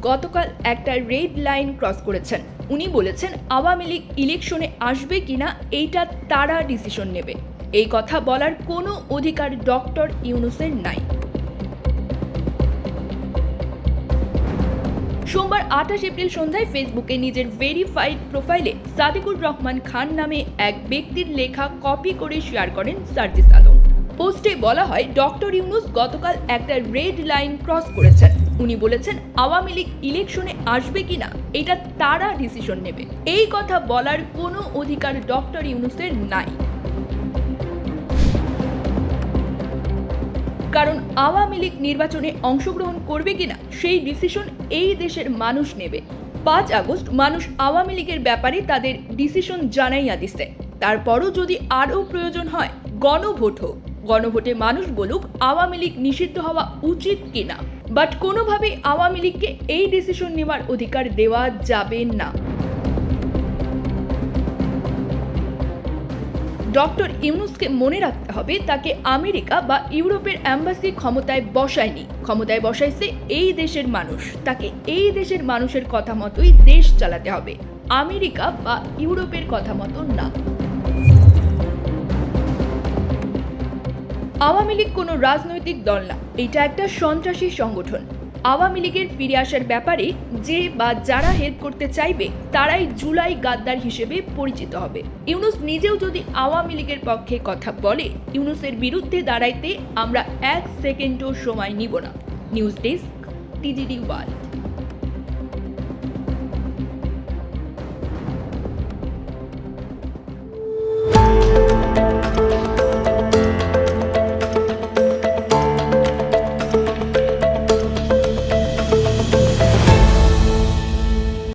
গতকাল একটা red line cross করেছেন। উনি বলেছেন, আওয়ামী লীগ ইলেকশনে আসবে কিনা এইটা তারা ডিসিশন নেবে। এই কথা বলার কোনো অধিকার ডক্টর ইউনুসের নাই। সোমবার আঠাশ এপ্রিল সন্ধ্যায় ফেসবুকে নিজের ভেরিফাইড প্রোফাইলে সাদিকুর রহমান খান নামে এক ব্যক্তির লেখা কপি করে শেয়ার করেন সার্জিস আলম। পোস্টে বলা হয়, ডক্টর ইউনুস গতকাল একটা রেড লাইন ক্রস করেছেন। উনি বলেছেন, আওয়ামী লীগ ইলেকশনে আসবে কিনা, এটা তারা ডিসিশন নেবে। এই কথা বলার কোনো অধিকার ডক্টর ইউনুসের নাই। কারণ আওয়ামী লীগ নির্বাচনে অংশগ্রহণ করবে কিনা, সেই ডিসিশন এই দেশের মানুষ নেবে। পাঁচ আগস্ট মানুষ আওয়ামী লীগের ব্যাপারে তাদের ডিসিশন জানাইয়া দিছে। তারপরও যদি আরও প্রয়োজন হয়, গণভোট হোক। গণভোটে মানুষ বলুক, আওয়ামী লীগ নিষিদ্ধ হওয়া উচিত কিনা? বাট কোনোভাবেই আওয়ামী লীগকে এই ডিসিশন নেওয়ার অধিকার দেওয়া যাবে না। ডক্টর ইউনুসকে মনে রাখতে হবে, তাকে আমেরিকা বা ইউরোপের অ্যাম্বাসি ক্ষমতায় বসায়নি। ক্ষমতায় বসাইছে এই দেশের মানুষ। তাকে এই দেশের মানুষের কথা মতোই দেশ চালাতে হবে। আমেরিকা বা ইউরোপের কথা মতো না। আওয়ামী লীগ কোনো রাজনৈতিক দল না। এটা একটা সন্ত্রাসী সংগঠন। আওয়ামী লীগের ফিরে আসার ব্যাপারে যে বা যারা হেল্প করতে চাইবে, তারাই জুলাই গাদ্দার হিসেবে পরিচিত হবে। ইউনুস নিজেও যদি আওয়ামী লীগের পক্ষে কথা বলে, ইউনুসের বিরুদ্ধে দাঁড়াইতে আমরা এক সেকেন্ডও সময় নিব না। News desk, TGD world.